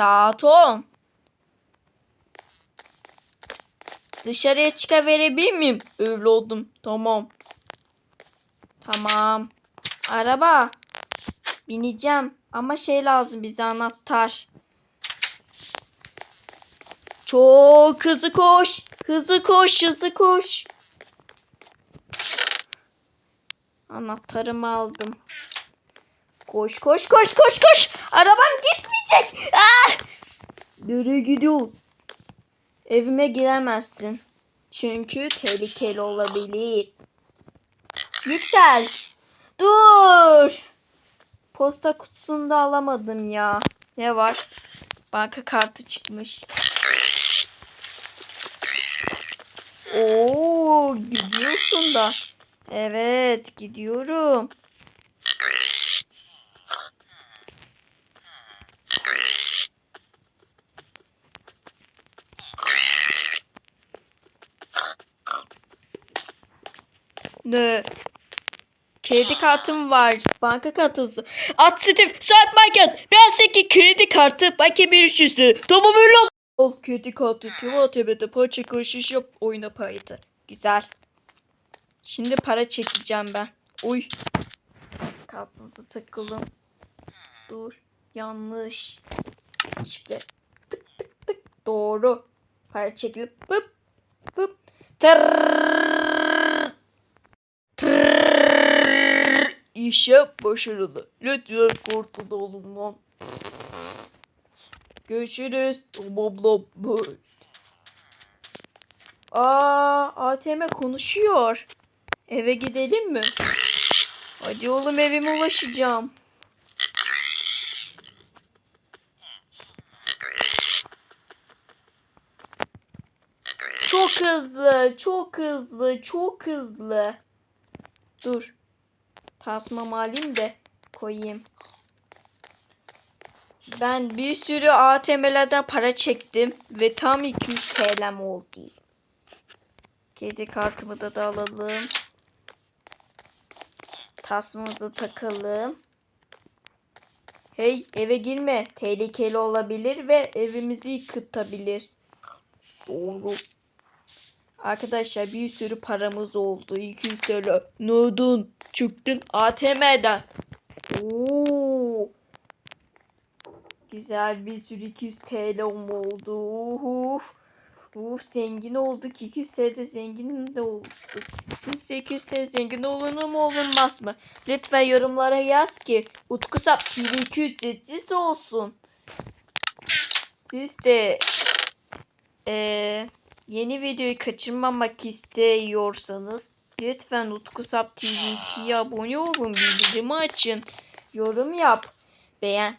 Saat 10. Dışarıya çıkaverebilir miyim? Öyle oldum. Tamam. Tamam. Araba. Bineceğim. Ama şey lazım bize anahtar. Çok hızlı koş. Hızlı koş, hızlı koş. Anahtarımı aldım. Koş koş koş koş koş. Arabam gitmeyecek. Ah! Nereye gidiyorsun? Evime giremezsin. Çünkü tehlikeli olabilir. Yükselt. Dur. Posta kutusunda alamadım ya. Ne var? Banka kartı çıkmış. Oo, gidiyorsun da. Evet, gidiyorum. Ne? Kredi kartım var. Banka kartısı. At Steve, Saat Market. Seki kredi kartı. Banka bir üç yüzlü. Tamam öyle ol. Al kredi kartı. Tüm ATM'de para çekiliş yap. Oyuna paraydı. Güzel. Şimdi para çekeceğim ben. Uy. Kartınızı takılın. Dur. Yanlış. Şimdi tık tık tık. Doğru. Para çekilip pıp pıp. Tırrrr. Tırrrr. İşe başarılı. Lütfen kurtul oğlum lan. Görüşürüz. Bla bla bla. Aa, ATM konuşuyor. Eve gidelim mi? Hadi oğlum evime ulaşacağım. Çok hızlı, çok hızlı, çok hızlı. Dur. Tasmamı alayım da koyayım. Ben bir sürü ATM'lerden para çektim ve tam 200 TL'm oldu. Kredi kartımı da, da alalım. Tasmamızı takalım. Hey eve girme. Tehlikeli olabilir ve evimizi yıkıtabilir. Doğru. Arkadaşlar bir sürü paramız oldu. 200 TL. Nereden çıktın? ATM'den. Oo. Güzel bir sürü 200 TL oldu. Uf. Uf zengin olduk. 200 TL'de zengin de olduk. Siz de 200 TL zengin olunur mu olunmaz mı? Lütfen yorumlara yaz ki Utku Sap TV 200 olsun. Siz de eee Yeni videoyu kaçırmamak istiyorsanız lütfen Utku Sap TV 2'ye abone olun, bildirimi açın, yorum yap, beğen.